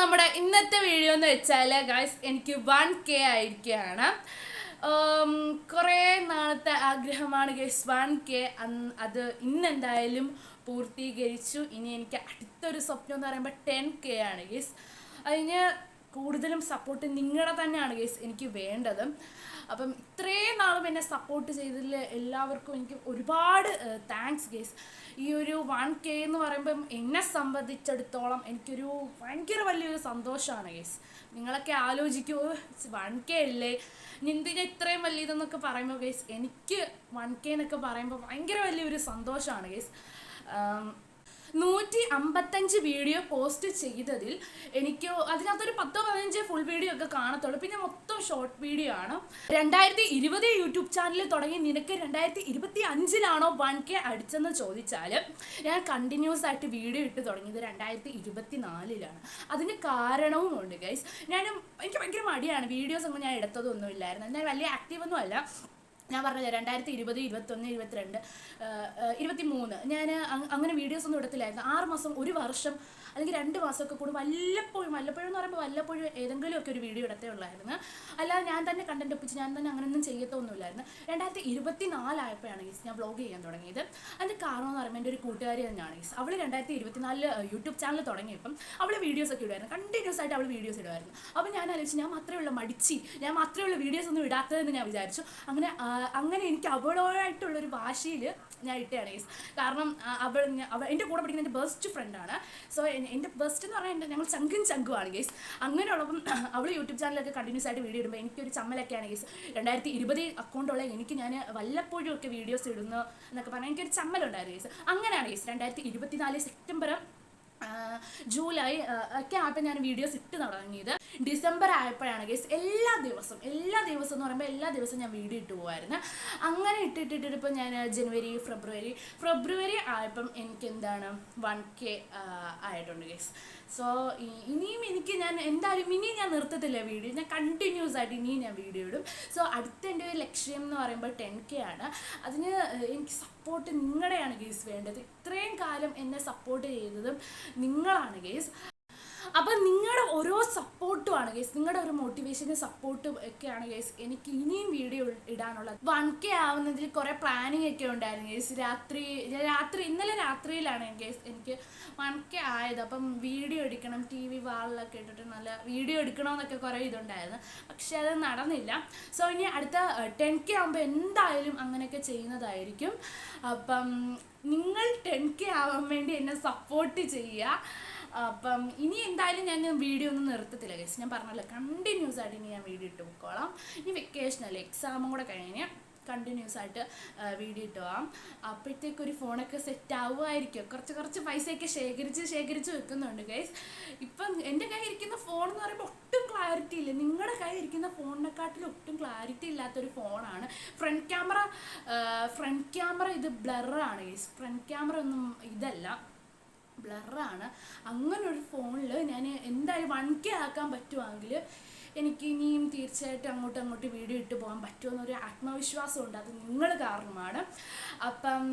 നമ്മുടെ ഇന്നത്തെ വീഡിയോ എന്ന് വെച്ചാൽ ഗൈസ് എനിക്ക് വൺ കെ ആയിരിക്കുകയാണ്. കുറേ നാളത്തെ ആഗ്രഹമാണ് ഗൈസ് വൺ കെ അത് ഇന്നെന്തായാലും പൂർത്തീകരിച്ചു. ഇനി എനിക്ക് അടുത്തൊരു സ്വപ്നം എന്ന് പറയുമ്പോൾ ടെൻ കെ ആണ് ഗൈസ് അതിന് കൂടുതലും സപ്പോർട്ട് നിങ്ങളുടെ തന്നെയാണ് ഗേസ് എനിക്ക് വേണ്ടത്. അപ്പം ഇത്രയും നാളും എന്നെ സപ്പോർട്ട് ചെയ്തതിൽ എല്ലാവർക്കും എനിക്ക് ഒരുപാട് താങ്ക്സ് ഗേസ് ഈ ഒരു വൺ കെ എന്ന് പറയുമ്പം എന്നെ സംബന്ധിച്ചിടത്തോളം എനിക്കൊരു ഭയങ്കര വലിയൊരു സന്തോഷമാണ് ഗേസ് നിങ്ങളൊക്കെ ആലോചിക്കുമോ വൺ കെ അല്ലേ? നിന്തിന് ഇത്രയും വലിയതെന്നൊക്കെ പറയുമ്പോൾ ഗേസ് എനിക്ക് വൺ കെ എന്നൊക്കെ പറയുമ്പോൾ ഭയങ്കര വലിയൊരു സന്തോഷമാണ് ഗേസ് നൂറ്റി അമ്പത്തഞ്ച് വീഡിയോ പോസ്റ്റ് ചെയ്തതിൽ എനിക്ക് അതിനകത്തൊരു പത്തോ പതിനഞ്ച് ഫുൾ വീഡിയോ ഒക്കെ കാണത്തുള്ളൂ. പിന്നെ മൊത്തം ഷോർട്ട് വീഡിയോ ആണ്. രണ്ടായിരത്തി ഇരുപത് യൂട്യൂബ് ചാനൽ തുടങ്ങി. നിനക്ക് രണ്ടായിരത്തി ഇരുപത്തി അഞ്ചിലാണോ വൺ കെ അടിച്ചെന്ന് ചോദിച്ചാൽ ഞാൻ കണ്ടിന്യൂസ് ആയിട്ട് വീഡിയോ ഇട്ട് തുടങ്ങിയത് രണ്ടായിരത്തി ഇരുപത്തി നാലിലാണ് അതിന് കാരണവും ഉണ്ട് ഗൈസ് ഞാൻ എനിക്ക് ഭയങ്കര മടിയാണ്. വീഡിയോസ് ഒന്നും ഞാൻ എടുത്തതൊന്നും ഇല്ലായിരുന്നു ഞാൻ വലിയ ആക്റ്റീവ് ഒന്നും അല്ല ഞാൻ പറഞ്ഞില്ല രണ്ടായിരത്തി ഇരുപത് ഇരുപത്തൊന്ന് ഇരുപത്തിരണ്ട് ഇരുപത്തി മൂന്ന് ഞാൻ അങ്ങനെ വീഡിയോസ് ഒന്നും എടുത്തില്ലായിരുന്നു. ആറ് മാസം ഒരു വർഷം അല്ലെങ്കിൽ രണ്ട് മാസമൊക്കെ കൂടി. വല്ലപ്പോഴും വല്ലപ്പോഴും എന്ന് പറയുമ്പോൾ വല്ലപ്പോഴും ഏതെങ്കിലുമൊക്കെ ഒരു വീഡിയോ എടുത്തേ ഉള്ളായിരുന്നു. അല്ലാതെ ഞാൻ തന്നെ കണ്ടന്റ് ഒപ്പിച്ച് ഞാൻ തന്നെ അങ്ങനെയൊന്നും ചെയ്യത്തൊന്നുമില്ലായിരുന്നു. രണ്ടായിരത്തി ഇരുപത്തി നാലായപ്പോഴാണ് ഗീസ് ഞാൻ വ്ളോഗ് ചെയ്യാൻ തുടങ്ങിയത്. അതിന്റെ കാരണം എന്ന് പറയുമ്പോൾ എന്റെ ഒരു കൂട്ടുകാരി തന്നെയാണ് ഗീസ്. അവൾ രണ്ടായിരത്തി ഇരുപത്തിനാലിൽ യൂട്യൂബ് ചാനൽ തുടങ്ങിയപ്പം അവൾ വീഡിയോസ് ഒക്കെ ഇടുമായിരുന്നു കണ്ടിന്യൂസ് ആയിട്ട് അവൾ വീഡിയോസ് ഇടുമായിരുന്നു അപ്പോൾ ഞാൻ ആലോചിച്ച് ഞാൻ മാത്രമേ ഉള്ള മടിച്ച് ഞാൻ മാത്രമേ ഉള്ള വീഡിയോസ് ഒന്നും ഇടാത്തതെന്ന് ഞാൻ വിചാരിച്ചു. അങ്ങനെ അങ്ങനെ എനിക്ക് അവളോടായിട്ടുള്ളൊരു ഭാഷയിൽ ഞാൻ ഇട്ടയാണ് ഗീസ് കാരണം അവൾ അവൾ എന്റെ കൂടെ പഠിക്കുന്ന എന്റെ ബെസ്റ്റ് ഫ്രണ്ടാണ് സോ എന്റെ ബെസ്റ്റ് എന്ന് പറഞ്ഞാൽ എന്റെ ഞങ്ങൾ ചങ്കും ചങ്കുമാണ് ഗെയ്സ് അങ്ങനെയുള്ളപ്പം അവൾ യൂട്യൂബ് ചാനലൊക്കെ കണ്ടിന്യൂസ് ആയിട്ട് വീഡിയോ ഇടുമ്പോൾ എനിക്കൊരു ചമ്മലൊക്കെയാണ് ഗെയ്സ് രണ്ടായിരത്തി ഇരുപത് അക്കൗണ്ടുള്ള എനിക്ക് ഞാൻ വല്ലപ്പോഴും ഒക്കെ വീഡിയോസ് ഇടുന്നു എന്നൊക്കെ പറഞ്ഞാൽ എനിക്കൊരു ചമ്മലുണ്ടായിരുന്നു ഗെയ്സ് അങ്ങനെയാണ് ഗെയ്സ് രണ്ടായിരത്തി ഇരുപത്തിനാല് സെപ്റ്റംബർ ജൂലൈ ഒക്കെ ആയപ്പോൾ ഞാൻ വീഡിയോസ് ഇട്ട് തുടങ്ങിയത്. ഡിസംബർ ആയപ്പോഴാണ് ഗേസ് എല്ലാ ദിവസവും എല്ലാ ദിവസവും എന്ന് പറയുമ്പോൾ എല്ലാ ദിവസവും ഞാൻ വീഡിയോ ഇട്ട് പോകുമായിരുന്നു അങ്ങനെ ഇട്ടിട്ടിട്ട് ഇപ്പോൾ ഞാൻ ജനുവരി ഫെബ്രുവരി ഫെബ്രുവരി ആയപ്പം എനിക്ക് എന്താണ് വൺ കെ ആയിട്ടുണ്ട് ഗേസ് സോ ഇനിയും എനിക്ക് ഞാൻ എന്തായാലും ഇനിയും ഞാൻ നിർത്തത്തില്ല വീഡിയോ. ഞാൻ കണ്ടിന്യൂസ് ആയിട്ട് ഇനിയും ഞാൻ വീഡിയോ ഇടും. സോ അടുത്ത എന്റെ ലക്ഷ്യം എന്ന് പറയുമ്പോൾ ടെൻ കെ ആണ്. അതിന് എനിക്ക് സപ്പോർട്ട് നിങ്ങളുടെയാണ് ഗേസ് വേണ്ടത്. ഇത്രയും കാലം എന്നെ സപ്പോർട്ട് ചെയ്തതും നിങ്ങളാണ് ഗേസ് അപ്പം നിങ്ങളുടെ ഓരോ സപ്പോർട്ടും ആണ് ഗേസ് നിങ്ങളുടെ ഒരു മോട്ടിവേഷനും സപ്പോർട്ടും ഒക്കെയാണ് ഗേസ് എനിക്ക് ഇനിയും വീഡിയോ ഇടാനുള്ളത്. വൺ കെ ആവുന്നതിൽ കുറേ പ്ലാനിങ് ഒക്കെ ഉണ്ടായിരുന്നു ഗേസ് രാത്രി രാത്രി ഇന്നലെ രാത്രിയിലാണ് ഗേസ് എനിക്ക് വൺ കെ ആയത്. അപ്പം വീഡിയോ എടുക്കണം ടി വി വാളിലൊക്കെ ഇട്ടിട്ട് നല്ല വീഡിയോ എടുക്കണമെന്നൊക്കെ കുറേ ഇതുണ്ടായിരുന്നു. പക്ഷെ അത് നടന്നില്ല. സോ ഇനി അടുത്ത ടെൻ കെ ആകുമ്പോൾ എന്തായാലും അങ്ങനെയൊക്കെ ചെയ്യുന്നതായിരിക്കും. അപ്പം നിങ്ങൾ ടെൻ കെ ആവാൻ വേണ്ടി എന്നെ സപ്പോർട്ട് ചെയ്യുക. അപ്പം ഇനി എന്തായാലും ഞാൻ വീഡിയോ ഒന്നും നിർത്തത്തില്ല ഗൈസ് ഞാൻ പറഞ്ഞല്ലോ കണ്ടിന്യൂസ് ആയിട്ട് ഇനി ഞാൻ വീഡിയോ ഇട്ട് പോയിക്കോളാം ഇനി വെക്കേഷനല്ലേ എക്സാമും കൂടെ കഴിഞ്ഞ് കണ്ടിന്യൂസ് ആയിട്ട് വീഡിയോ ഇട്ട് പോകാം അപ്പോഴത്തേക്ക് ഒരു ഫോണൊക്കെ സെറ്റ് ആവുമായിരിക്കും. കുറച്ച് കുറച്ച് പൈസയൊക്കെ ശേഖരിച്ച് ശേഖരിച്ച് വെക്കുന്നുണ്ട് ഗൈസ് ഇപ്പം എന്റെ കയ്യിൽ ഇരിക്കുന്ന ഫോൺ എന്ന് പറയുമ്പോൾ ഇല്ല? നിങ്ങളുടെ കയ്യിൽ ഇരിക്കുന്ന ഫോണിനെക്കാട്ടിലും ഒട്ടും ക്ലാരിറ്റി ഇല്ലാത്തൊരു ഫോണാണ്. ഫ്രണ്ട് ക്യാമറ ഫ്രണ്ട് ക്യാമറ ഇത് ബ്ലറാണ് ഫ്രണ്ട് ക്യാമറ ഒന്നും ഇതല്ല. ബ്ലറാണ് അങ്ങനെ ഒരു ഫോണിൽ ഞാൻ എന്തായാലും വൺ കെ ആക്കാൻ പറ്റുവാണെങ്കിൽ എനിക്ക് ഇനിയും തീർച്ചയായിട്ടും അങ്ങോട്ടും അങ്ങോട്ട് വീഡിയോ ഇട്ട് പോകാൻ പറ്റുമെന്നൊരു ആത്മവിശ്വാസമുണ്ട്. അത് നിങ്ങൾ കാരണമാണ്. അപ്പം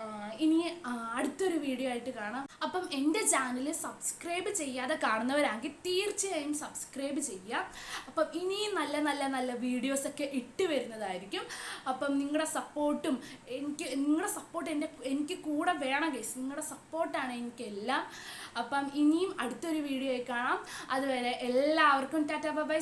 ആ, ഇനി ആ, അടുത്തൊരു വീഡിയോ ആയിട്ട് കാണാം. അപ്പം എന്റെ ചാനൽ സബ്സ്ക്രൈബ് ചെയ്യാതെ കാണുന്നവരാണെങ്കിൽ തീർച്ചയായും സബ്സ്ക്രൈബ് ചെയ്യാം. അപ്പം ഇനിയും നല്ല നല്ല നല്ല വീഡിയോസൊക്കെ ഇട്ട് വരുന്നതായിരിക്കും. അപ്പം നിങ്ങളുടെ സപ്പോർട്ടും എനിക്ക് നിങ്ങളുടെ സപ്പോർട്ട് എന്റെ എനിക്ക് കൂടെ വേണം ഗൈസ് നിങ്ങളുടെ സപ്പോർട്ടാണ് എനിക്കെല്ലാം. അപ്പം ഇനിയും അടുത്തൊരു വീഡിയോ ആയി കാണാം. അതുവരെ എല്ലാവർക്കും ടാറ്റാ ബൈ